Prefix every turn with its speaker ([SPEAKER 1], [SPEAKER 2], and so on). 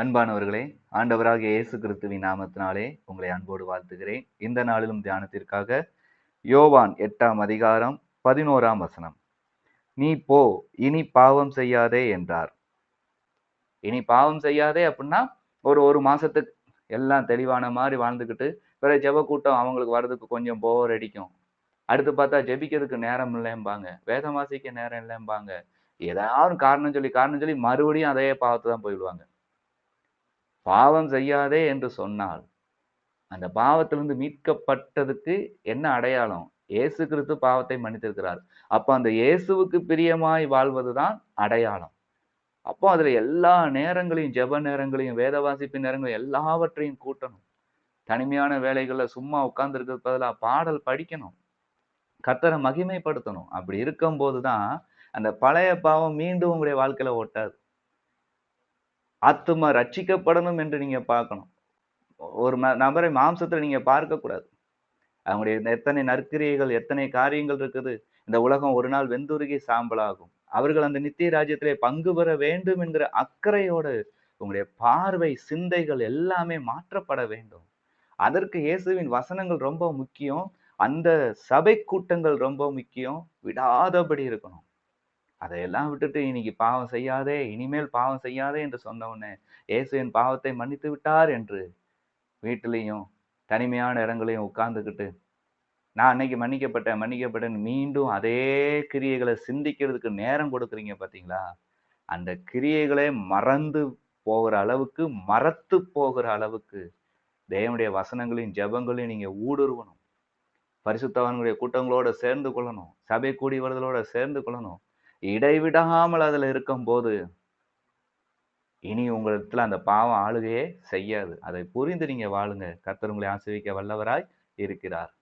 [SPEAKER 1] அன்பானவர்களே ஆண்டவராக இயேசு கிறிஸ்துவின் நாமத்தினாலே உங்களை அன்போடு வாழ்த்துகிறேன். இந்த நாளிலும் தியானத்திற்காக யோவான் எட்டாம் அதிகாரம் பதினோராம் வசனம். நீ போ இனி பாவம் செய்யாதே என்றார். இனி பாவம் செய்யாதே அப்படின்னா ஒரு ஒரு மாசத்துக்கு எல்லாம் தெளிவான மாதிரி வாழ்ந்துக்கிட்டு பிற ஜெப கூட்டம் அவங்களுக்கு வர்றதுக்கு கொஞ்சம் போர் அடிக்கும். அடுத்து பார்த்தா ஜெபிக்கிறதுக்கு நேரம் இல்லைம்பாங்க. வேதம் வாசிக்க நேரம் இல்லைம்பாங்க. ஏதாவது காரணம் சொல்லி காரணம் சொல்லி மறுபடியும் அதே பாவத்தை தான் போயிடுவாங்க. பாவம் செய்யாதே என்று சொன்னால் அந்த பாவத்திலிருந்து மீட்கப்பட்டதுக்கு என்ன அடையாளம்? இயேசு கிறிஸ்து பாவத்தை மன்னித்திருக்கிறார். அப்போ அந்த இயேசுவுக்கு பிரியமாய் வாழ்வது தான் அடையாளம். அப்போ அதில் எல்லா நேரங்களையும் ஜெப நேரங்களையும் வேத வாசிப்பு நேரங்களையும் எல்லாவற்றையும் கூட்டணும். தனிமையான வேலைகளில் சும்மா உட்கார்ந்துருக்கிறது பதிலாக பாடல் படிக்கணும். கத்தரை மகிமைப்படுத்தணும். அப்படி இருக்கும்போது தான் அந்த பழைய பாவம் மீண்டும் உங்களுடைய வாழ்க்கையில ஓட்டாது ஆத்துமா ரட்சிக்கப்படணும் என்று நீங்க பார்க்கணும். ஒரு நபரை மாம்சத்துல நீங்க பார்க்க கூடாது அவங்களுடைய எத்தனை நற்கிரியைகள் எத்தனை காரியங்கள் இருக்குது. இந்த உலகம் ஒரு நாள் வெந்துருகி சாம்பலாகும். அவர்கள் அந்த நித்திய ராஜ்யத்திலே பங்கு பெற வேண்டும் என்கிற அக்கறையோடு உங்களுடைய பார்வை சிந்தைகள் எல்லாமே மாற்றப்பட வேண்டும். அதற்கு இயேசுவின் வசனங்கள் ரொம்ப முக்கியம். அந்த சபை கூட்டங்கள் ரொம்ப முக்கியம். விடாதபடி இருக்கணும். அதையெல்லாம் விட்டுட்டு இன்னைக்கு பாவம் செய்யாதே இனிமேல் பாவம் செய்யாதே என்று சொன்ன உடனே இயேசுவின் பாவத்தை மன்னித்து விட்டார் என்று வீட்டிலையும் தனிமையான இடங்களையும் உட்கார்ந்துக்கிட்டு நான் அன்னைக்கு மன்னிக்கப்பட்டேன் மன்னிக்கப்பட்டேன் மீண்டும் அதே கிரியைகளை சிந்திக்கிறதுக்கு நேரம் கொடுக்குறீங்க பார்த்தீங்களா? அந்த கிரியைகளை மறந்து போகிற அளவுக்கு மறத்து போகிற அளவுக்கு தேவனுடைய வசனங்களையும் ஜெபங்களையும் நீங்கள் ஊடுருவணும். பரிசுத்தவான்களுடைய கூட்டங்களோட சேர்ந்து கொள்ளணும். சபை கூடி வருதலோட சேர்ந்து கொள்ளணும். இடைவிடாமல் அதுல இருக்கும்போது இனி உங்களிடத்துல அந்த பாவம் ஆளுகையே செய்யாது. அதை புரிந்து நீங்க வாழுங்க. கர்த்தர் உங்களை ஆசிரிக்க வல்லவராய் இருக்கிறார்.